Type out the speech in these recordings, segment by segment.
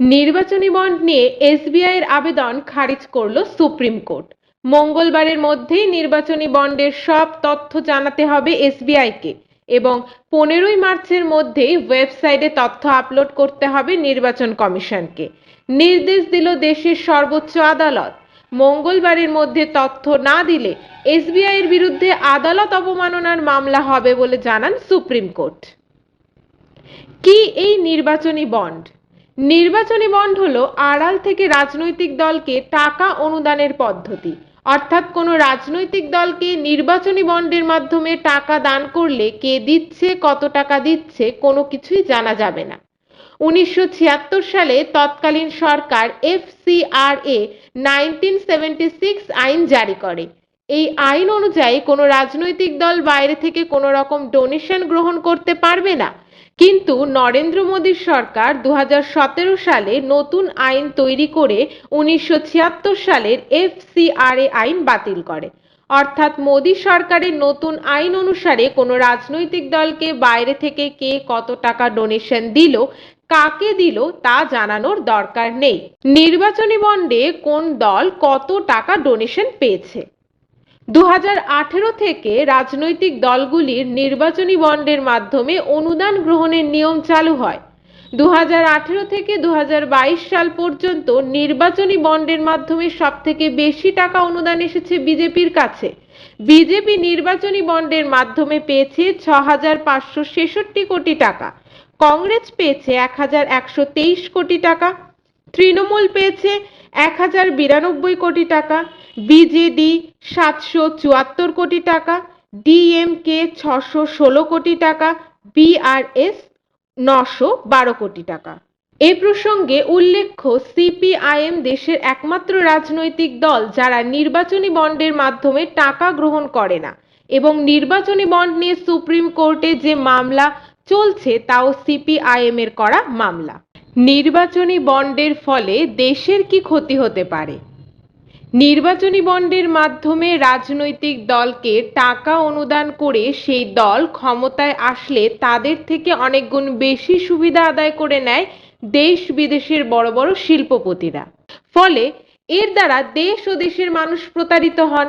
নির্বাচনী বন্ড নিয়ে এসবিআইয়ের আবেদন খারিজ করল সুপ্রিম কোর্ট। মঙ্গলবারের মধ্যেই নির্বাচনী বন্ডের সব তথ্য জানাতে হবে এসবিআইকে এবং পনেরোই মার্চের মধ্যেই ওয়েবসাইটে তথ্য আপলোড করতে হবে নির্বাচন কমিশনকে নির্দেশ দিল দেশের সর্বোচ্চ আদালত। মঙ্গলবারের মধ্যে তথ্য না দিলে এসবিআইয়ের বিরুদ্ধে আদালত অবমাননার মামলা হবে বলে জানান সুপ্রিম কোর্ট। কি এই নির্বাচনী বন্ড? নির্বাচনী বন্ড হলো আড়াল থেকে রাজনৈতিক দলকে টাকা অনুদানের পদ্ধতি। অর্থাৎ কোনো রাজনৈতিক দলকে নির্বাচনী বন্ডের মাধ্যমে টাকা দান করলে কে দিচ্ছে, কত টাকা দিচ্ছে, কোনো কিছুই জানা যাবে না। উনিশশো ছিয়াত্তর সালে তৎকালীন সরকার এফসিআরএ নাইনটিন সেভেন্টি সিক্স আইন জারি করে। এই আইন অনুযায়ী কোনো রাজনৈতিক দল বাইরে থেকে কোনো রকম ডোনেশন গ্রহণ করতে পারবে না। কিন্তু নরেন্দ্র মোদীর সরকার দু হাজার সতেরো সালে নতুন আইন তৈরি করে উনিশশো ছিয়াত্তর সালের এফসিআরএ আইন বাতিল করে। অর্থাৎ মোদী সরকারের নতুন আইন অনুসারে কোনো রাজনৈতিক দলকে বাইরে থেকে কে কত টাকা ডোনেশন দিল, কাকে দিল, তা জানানোর দরকার নেই। নির্বাচনী বন্ডে কোন দল কত টাকা ডোনেশন পেয়েছে? দু হাজার আঠেরো থেকে রাজনৈতিক দলগুলির নির্বাচনী বন্ডের মাধ্যমে অনুদান গ্রহণের নিয়ম চালু হয়। দু হাজার আঠারো থেকে দু হাজার বাইশ সাল পর্যন্ত নির্বাচনী বন্ডের মাধ্যমে সবথেকে বেশি টাকা অনুদান এসেছে বিজেপির কাছে। বিজেপি নির্বাচনী বন্ডের মাধ্যমে পেয়েছে ছ কোটি টাকা। কংগ্রেস পেয়েছে এক হাজার একশো তেইশ কোটি টাকা। তৃণমূল পেয়েছে এক হাজার বিরানব্বই কোটি টাকা। বিজেডি সাতশো চুয়াত্তর কোটি টাকা ডিএমকে ছশো ষোলো কোটি টাকা বিআরএস নশো বারো কোটি টাকা। এ প্রসঙ্গে উল্লেখ্য সিপিআইএম দেশের একমাত্র রাজনৈতিক দল যারা নির্বাচনী বন্ডের মাধ্যমে টাকা গ্রহণ করে না এবং নির্বাচনী বন্ড নিয়ে সুপ্রিম কোর্টে যে মামলা চলছে তাও সিপিআইএম এর করা মামলা। নির্বাচনী বন্ডের ফলে দেশের কি ক্ষতি হতে পারে? নির্বাচনী বন্ডের মাধ্যমে রাজনৈতিক দলকে টাকা অনুদান করে সেই দল ক্ষমতায় আসলে তাদের থেকে অনেকগুণ বেশি সুবিধা আদায় করে নেয় দেশ বিদেশের বড় বড় শিল্পপতিরা। ফলে এর দ্বারা দেশ ও দেশের মানুষ প্রতারিত হন।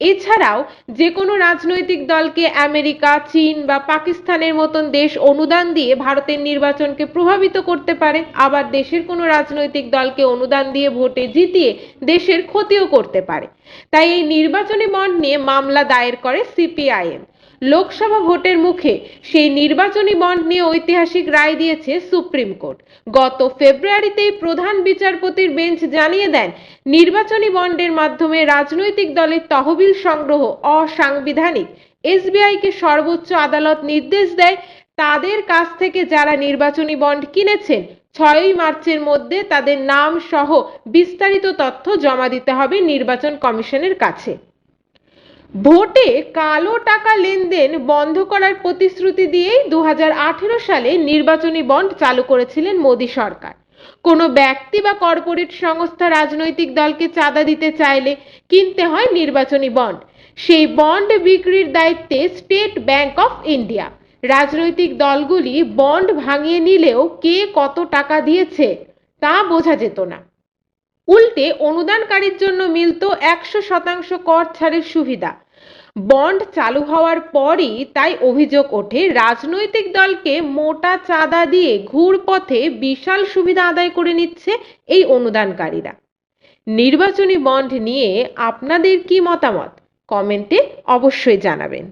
এছাড়াও যে কোনো রাজনৈতিক দলকে আমেরিকা, চীন বা পাকিস্তানের মতন দেশ অনুদান দিয়ে ভারতের নির্বাচনকে প্রভাবিত করতে পারে, আবার দেশের কোনো রাজনৈতিক দলকে অনুদান দিয়ে ভোটে জিতিয়ে দেশের ক্ষতিও করতে পারে। তাই এই নির্বাচনী বন্ড নিয়ে মামলা দায়ের করে সিপিআইএম। লোকসভা ভোটের মুখে সেই নির্বাচনী বন্ড নিয়ে ঐতিহাসিক রায় দিয়েছে সুপ্রিম কোর্ট। গত ফেব্রুয়ারিতেই প্রধান বিচারপতির বেঞ্চ জানিয়ে দেন, নির্বাচনী বন্ডের মাধ্যমে রাজনৈতিক দলের তহবিল সংগ্রহ অসাংবিধানিক। এসবিআইকে সর্বোচ্চ আদালত নির্দেশ দেয়, তাদের কাছ থেকে যারা নির্বাচনী বন্ড কিনেছেন, ছয়ই মার্চের মধ্যে তাদের নাম সহ বিস্তারিত তথ্য জমা দিতে হবে নির্বাচন কমিশনের কাছে। ভোটে কালো টাকা লেনদেন বন্ধ করার প্রতিশ্রুতি দিয়েই দু হাজার আঠেরো সালে নির্বাচনী বন্ড চালু করেছিলেন মোদী সরকার। কোনো ব্যক্তি বা কর্পোরেট সংস্থা রাজনৈতিক দলকে চাঁদা দিতে চাইলে কিনতে হয় নির্বাচনী বন্ড। সেই বন্ড বিক্রির দায়িত্বে স্টেট ব্যাংক অফ ইন্ডিয়া। রাজনৈতিক দলগুলি বন্ড ভাঙিয়ে নিলেও কে কত টাকা দিয়েছে তা বোঝা যেত না। উল্টে অনুদানকারীর জন্য মিলত একশো শতাংশ কর ছাড়ের সুবিধা। বন্ড চালু হওয়ার পরই তাই অভিযোগ ওঠে, রাজনৈতিক দলকে মোটা চাঁদা দিয়ে ঘুর পথে বিশাল সুবিধা আদায় করে নিচ্ছে এই অনুদানকারীরা। নির্বাচনী বন্ড নিয়ে আপনাদের কি মতামত? কমেন্টে অবশ্যই জানাবেন।